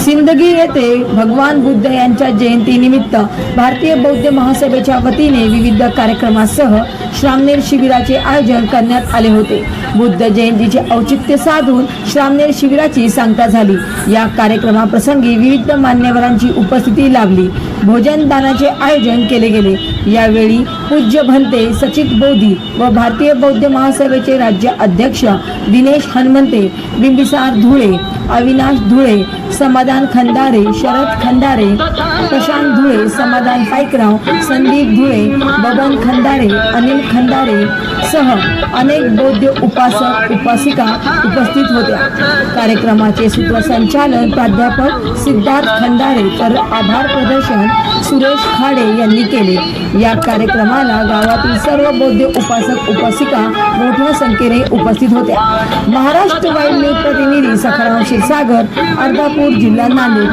सिंदगी येथे भगवान बुद्ध यांच्या जयंती निमित्त भारतीय बौद्ध महासभेच्या वतीने विविध कार्यक्रमासह श्रामनेर शिबिराचे आयोजन करण्यात आले होते. बुद्ध जयंतीचे औचित्य साधून श्रामनेर शिबिराची सांगता झाली. या कार्यक्रमाप्रसंगी विविध मान्यवरांची उपस्थिती लाभली. भोजन दानाचे आयोजन केले गेले. यावेळी पूज्य भंते सचित बोधी व भारतीय बौद्ध महासभेचे राज्य अध्यक्ष दिनेश हनुमंते बिंबिसार धुळे अविनाश धुळे समाधान खंदारे शरद खंदारे प्रशांत धुळे समाधान पाईकराव संदीप धुळे बबन खंदारे अनिल खंदारे सह अनेक बौद्ध उपासक उपासिका उपस्थित होत्या. कार्यक्रमाचे सूत्रसंचालन प्राध्यापक सिद्धार्थ खंडारे तर आभार प्रदर्शन सुरेश खाडे यांनी केले. या कार्यक्रमाला गावातील सर्व बौद्ध उपासक उपासिका मोठ्या संख्येने उपस्थित होत्या. महाराष्ट्र वाईल्ड न्यूज प्रतिनिधी सखाराम क्षीरसागर अर्धापूर जिल्हा नांदेड.